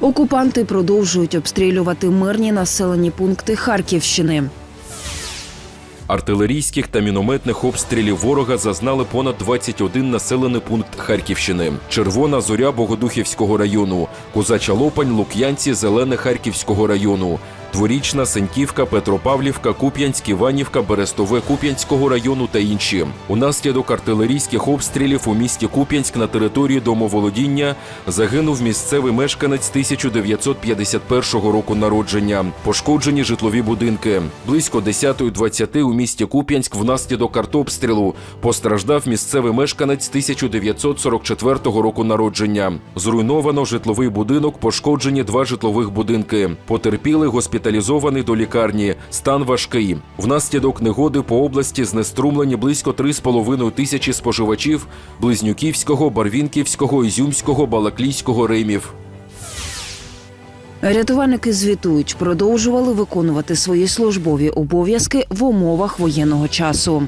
Окупанти продовжують обстрілювати мирні населені пункти Харківщини. Артилерійських та мінометних обстрілів ворога зазнали понад 21 населений пункт Харківщини. Червона зоря Богодухівського району, Козача Лопань, Лук'янці, Зелене Харківського району. Дворічна, Сеньківка, Петропавлівка, Куп'янськ, Іванівка, Берестове Куп'янського району та інші. Унаслідок артилерійських обстрілів у місті Куп'янськ на території домоволодіння загинув місцевий мешканець 1951 року народження. Пошкоджені житлові будинки. Близько 10.20 у місті Куп'янськ внаслідок артобстрілу постраждав місцевий мешканець 1944 року народження. Зруйновано житловий будинок, пошкоджені два житлових будинки. Потерпіли госпіталізований до лікарні. Стан важкий. Внаслідок негоди по області знеструмлені близько 3,5 тисячі споживачів Близнюківського, Барвінківського, Ізюмського, Балаклійського римів. Рятувальники звітують, продовжували виконувати свої службові обов'язки в умовах воєнного часу.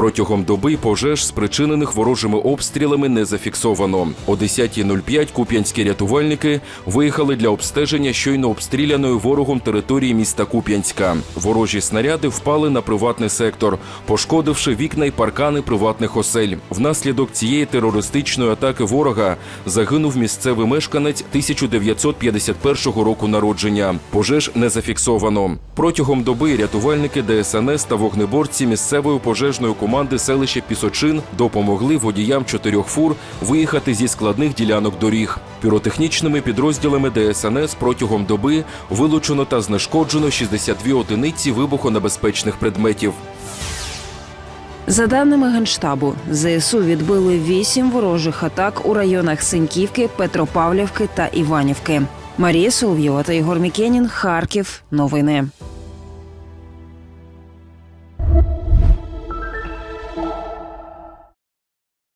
Протягом доби пожеж, спричинених ворожими обстрілами, не зафіксовано. О 10.05 куп'янські рятувальники виїхали для обстеження щойно обстріляної ворогом території міста Куп'янська. Ворожі снаряди впали на приватний сектор, пошкодивши вікна й паркани приватних осель. Внаслідок цієї терористичної атаки ворога загинув місцевий мешканець 1951 року народження. Пожеж не зафіксовано. Протягом доби рятувальники ДСНС та вогнеборці місцевої пожежної команди селища Пісочин допомогли водіям чотирьох фур виїхати зі складних ділянок доріг. Піротехнічними підрозділами ДСНС протягом доби вилучено та знешкоджено 62 одиниці вибухонебезпечних предметів. За даними Генштабу, ЗСУ відбили вісім ворожих атак у районах Синьківки, Петропавлівки та Іванівки. Марія Соловйова та Ігор Мікенін. Харків. Новини.